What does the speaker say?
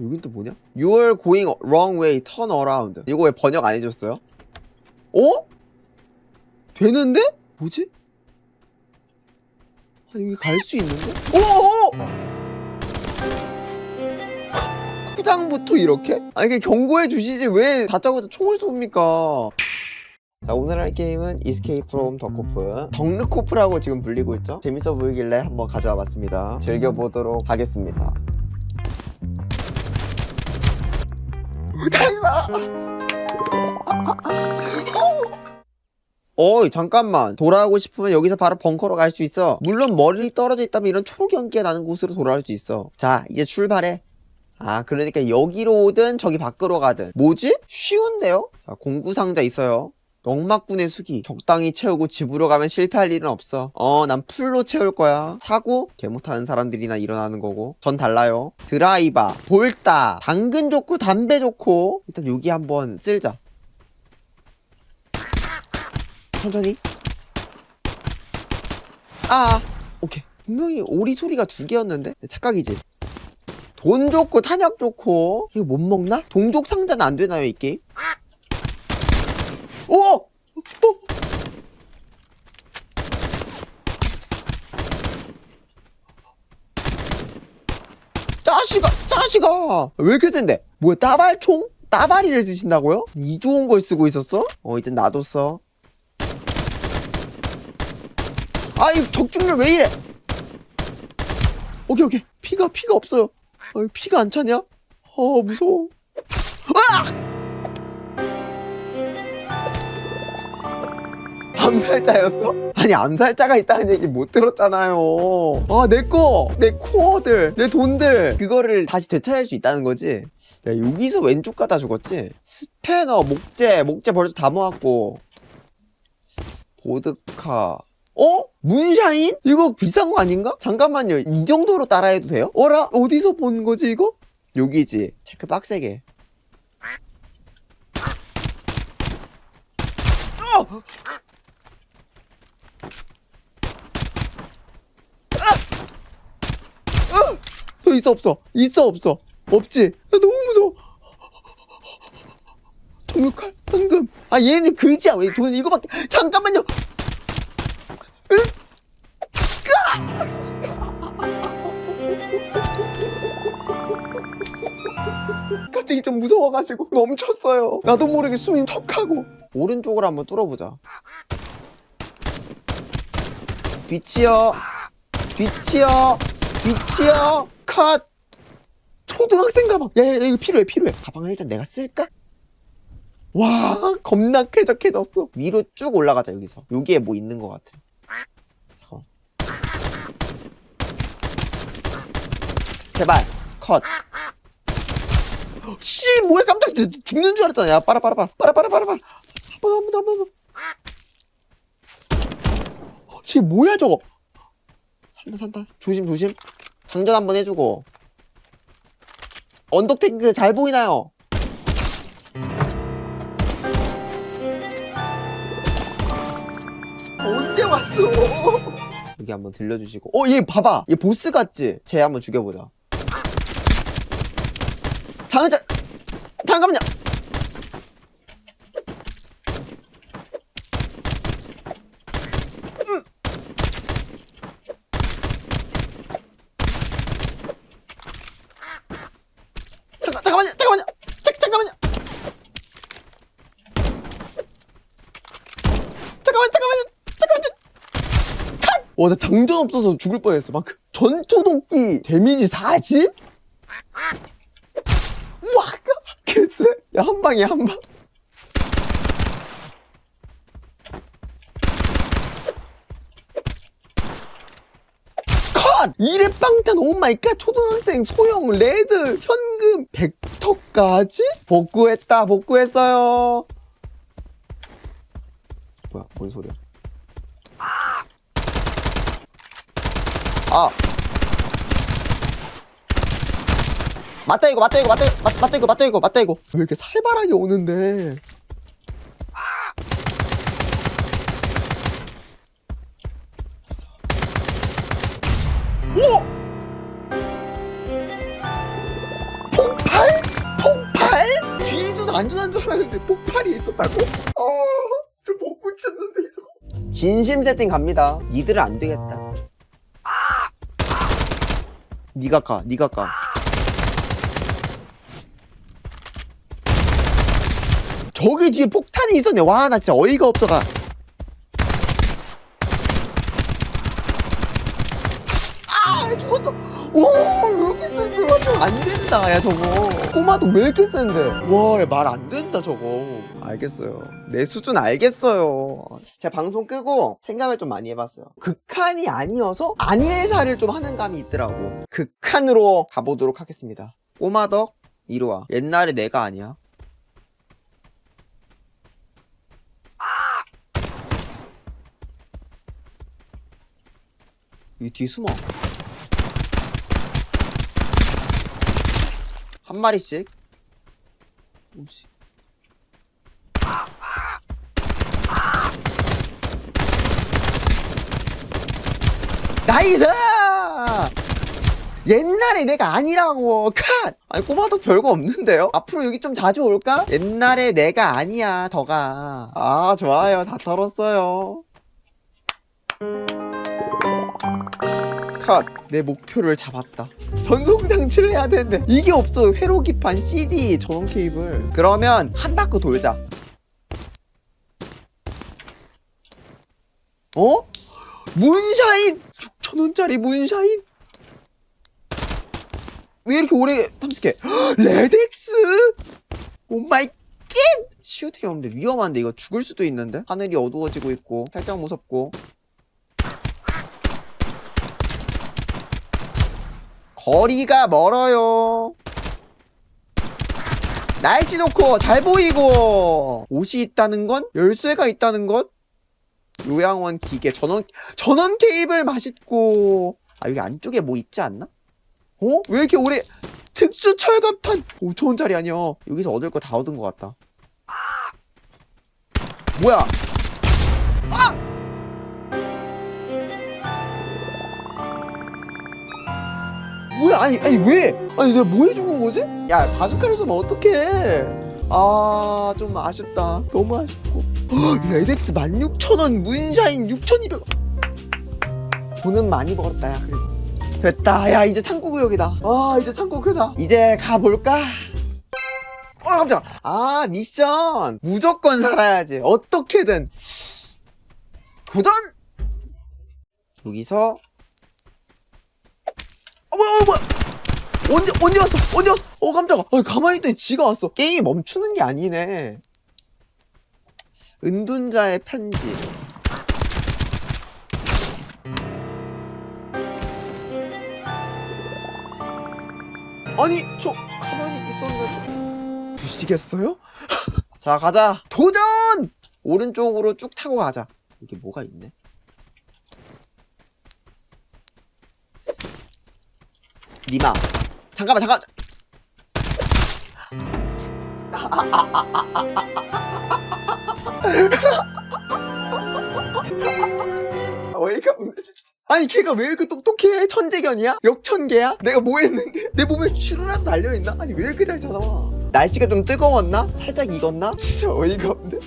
여긴 또 뭐냐? You're going wrong way, turn around. 이거 왜 번역 안 해줬어요? 어? 되는데? 뭐지? 아, 여기 갈 수 있는데? 오! 포장부터 이렇게? 아니, 그냥 경고해 주시지 왜 다짜고짜 총을 쏩니까? 자 오늘 할 게임은 Escape from 더코프 덕르코프라고 지금 불리고 있죠 재밌어 보이길래 한번 가져와 봤습니다 즐겨보도록 하겠습니다 어이 잠깐만. 돌아가고 싶으면 여기서 바로 벙커로 갈 수 있어. 물론 멀리 떨어져 있다면 이런 초록 연기가 나는 곳으로 돌아갈 수 있어. 자 이제 출발해. 아 그러니까 여기로 오든 저기 밖으로 가든. 뭐지? 쉬운데요? 자 공구 상자 있어요 넉막군의 수기 적당히 채우고 집으로 가면 실패할 일은 없어. 어 난 풀로 채울 거야. 사고? 개 못하는 사람들이나 일어나는 거고. 전 달라요. 드라이바 볼따 당근 좋고 담배 좋고. 일단 여기 한번 쓸자. 천천히. 아 오케이. 분명히 오리 소리가 두 개였는데? 착각이지. 돈 좋고 탄약 좋고. 이거 못 먹나? 동족 상자는 안 되나요 이 게임? 오! 어! 짜식아, 짜식아! 왜 이렇게 센데? 뭐야, 따발총? 따발이를 쓰신다고요? 이 좋은 걸 쓰고 있었어? 어, 이제 놔뒀어. 아, 이 적중률 왜 이래? 오케이, 오케이. 피가, 피가 없어요. 아, 피가 안 차냐? 어, 무서워. 암살자였어? 아니 암살자가 있다는 얘기 못 들었잖아요 아 내꺼 내 코어들 내 돈들 그거를 다시 되찾을 수 있다는 거지 야 여기서 왼쪽 가다 죽었지 스패너 목재 목재 벌써 다 모았고 보드카 어? 문샤인? 이거 비싼 거 아닌가? 잠깐만요 이 정도로 따라해도 돼요? 어라? 어디서 본 거지 이거? 여기지 체크 빡세게 어! 더 있어 없어. 있어 없어. 없지? 나 너무 무서워. 정육칼 황금. 아 얘는 그지야. 왜 돈 이거밖에. 잠깐만요. 으! 으아! 갑자기 좀 무서워가지고 멈췄어요. 나도 모르게 숨이 턱하고. 오른쪽으로 한번 뚫어보자. 뒤치어. 뒤치어. 뒤치 어컷 초등학생 가방 야 야 야, 이거 필요해 필요해 가방을 일단 내가 쓸까? 와 겁나 쾌적해졌어 위로 쭉 올라가자 여기서 여기에 뭐 있는 것 같아 잠깐만. 제발 컷 씨, 뭐야, 깜짝 죽는 줄 알았잖아. 야, 빨아, 빨아, 빨아, 빨아, 빨아, 빨아. 한번, 한 번, 한 번, 한 번. 어, 씨, 뭐야, 저거. 산다, 산다. 조심, 조심. 장전 한번 해주고. 언덕 탱크 잘 보이나요? 언제 왔어? 여기 한번 들려주시고. 어, 얘 봐봐. 얘 보스 같지? 쟤 한번 죽여보자. 잠깐, 잠깐만요. 으. 잠깐, 잠깐만요, 잠깐만요, 잠, 잠깐만요. 잠깐만, 잠깐만요, 잠깐만요. 컷! 와, 나 장전 없어서 죽을 뻔했어. 막 전투도끼 데미지 40? 와, 개쎄. 야, 한 방이야, 한 방. 컷! 이래 빵탄 오 마이 갓 초등학생 소형 레드 현금 벡터까지 복구했다 복구했어요 뭐야 뭔 소리야 아 맞다 이거 맞다 이거 맞다 이거 맞- 맞다 이거 맞다 이거 맞다 이거 왜 이렇게 살벌하게 오는데 오! 폭파! 안전한 줄 알았는데 폭발이 있었다고? 아, 저못 붙였는데 저거. 진심 세팅 갑니다. 니들은 안 되겠다. 니가 까, 니가 까. 저기 뒤에 폭탄이 있었네. 와, 나 진짜 어이가 없어가. 아, 죽었어. 센데? 된다, 야, 저거. 꼬마도 왜 이렇게 센데? 와, 말 안 된다, 저거. 알겠어요. 내 수준 알겠어요. 제가 방송 끄고 생각을 좀 많이 해봤어요. 극한이 아니어서 안일사를 좀 하는 감이 있더라고. 극한으로 가보도록 하겠습니다. 꼬마덕, 이리 와. 옛날에 내가 아니야. 이 뒤에 숨어. 한 마리씩. 오씨. 나이스! 옛날에 내가 아니라고 컷! 아니 꼬마도 별거 없는데요? 앞으로 여기 좀 자주 올까? 옛날에 내가 아니야 더가 아 좋아요 다 털었어요 컷! 내 목표를 잡았다 전송 장치를 해야 되는데 이게 없어 회로기판 CD 전원 케이블 그러면 한 바퀴 돌자 어? 문샤인! 6천원짜리 문샤인? 왜 이렇게 오래 탐색해? 헉, 레덱스! 오마이 갓! 시우템이 없는데 위험한데 이거 죽을 수도 있는데? 하늘이 어두워지고 있고 살짝 무섭고 거리가 멀어요. 날씨 좋고 잘 보이고. 옷이 있다는 건? 열쇠가 있다는 것 요양원 기계 전원 전원 케이블 맛있고. 아 여기 안쪽에 뭐 있지 않나? 어? 왜 이렇게 오래 특수 철갑탄? 5천원짜리 아니야. 여기서 얻을 거 다 얻은 것 같다. 뭐야? 아! 뭐야? 아니 아니 왜? 아니 내가 뭐 해준 거지? 야 바주카를 쏘면 어떡해? 아 좀 아쉽다. 너무 아쉽고. 헉, 레덱스 16,000원 문샤인 6,200원. 돈은 많이 벌었다 야 그래도. 됐다. 야 이제 창고구역이다. 아 이제 창고구역이다. 이제 가볼까? 어 깜짝 아 미션. 무조건 살아야지. 어떻게든. 도전! 여기서 어 뭐야 어, 뭐야. 언제 언제 왔어? 언제 왔어? 어 깜짝아. 어, 가만히 있더니 지가 왔어. 게임이 멈추는 게 아니네. 은둔자의 편지. 아니 저 가만히 있었는데 부시겠어요? 자 가자. 도전! 오른쪽으로 쭉 타고 가자. 이게 뭐가 있네 니마 잠깐만 잠깐 어이가 없네 진짜 아니 걔가 왜 이렇게 똑똑해 천재견이야? 역천개야? 내가 뭐 했는데? 내 몸에 슈르라도 달려있나? 아니 왜 이렇게 잘 찾아와 날씨가 좀 뜨거웠나? 살짝 익었나? 진짜 어이가 없네